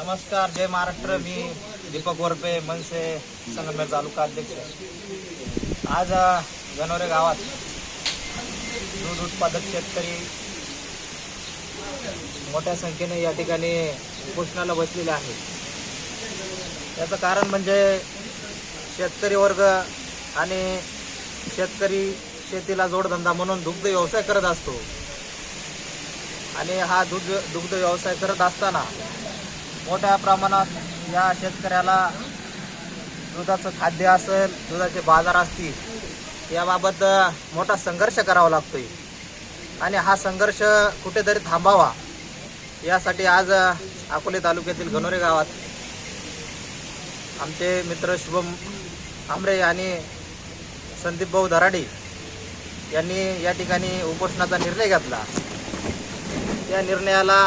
नमस्कार जय महाराष्ट्र. मी दीपक वरपे मनसे संगमेर तालुका अध्यक्ष. आज गणोरे गावात दूध उत्पादक शेतकरी मोठ्या संख्येने या ठिकाणी उपोषणाला बसलेले आहे याचं कारण म्हणजे शेतकरी वर्ग आणि शेतकरी शेतीला जोडधंदा म्हणून दुग्ध व्यवसाय करत असतो. आणि हा दुग्ध दुग्ध व्यवसाय करत असताना मोठ्या प्रमाणात या शेतकऱ्याला दुधाचं खाद्य असेल दुधाचे बाजार असतील याबाबत मोठा संघर्ष करावा लागतोय. आणि हा संघर्ष कुठेतरी थांबावा यासाठी आज अकोले तालुक्यातील गणोरे गावात आमचे मित्र शुभम आमरे आणि संदीप भाऊ यांनी या ठिकाणी उपोषणाचा निर्णय घेतला. या निर्णयाला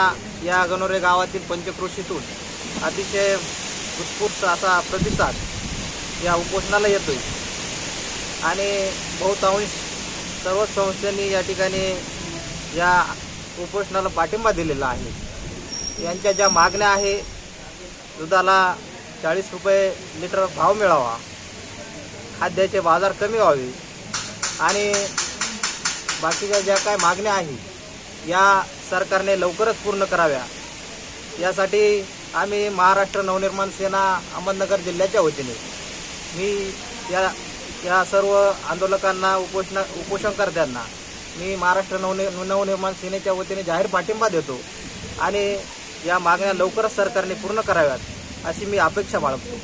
या अगनोरे गावातील पंचक्रोशीतून अतिशय उत्स्फूर्त असा प्रतिसाद या उपोषणाला येतोय. आणि बहुतांश सर्व संस्थांनी या ठिकाणी या उपोषणाला पाठिंबा दिलेला आहे. यांच्या ज्या मागण्या आहे दुधाला चाळीस रुपये लिटर भाव मिळावा खाद्याचे बाजार कमी व्हावे आणि बाकीच्या ज्या काय मागण्या आहे या सरकारने लवकरच पूर्ण कराव्या. यासाठी आम्ही महाराष्ट्र नवनिर्माण सेना अहमदनगर जिल्ह्याच्या वतीने मी या या सर्व आंदोलकांना उपोषण उपोषणकर्त्यांना मी महाराष्ट्र नवनि नवनिर्माण सेनेच्या वतीने जाहीर पाठिंबा देतो आणि या मागण्या लवकरच सरकारने पूर्ण कराव्यात अशी मी अपेक्षा बाळगतो.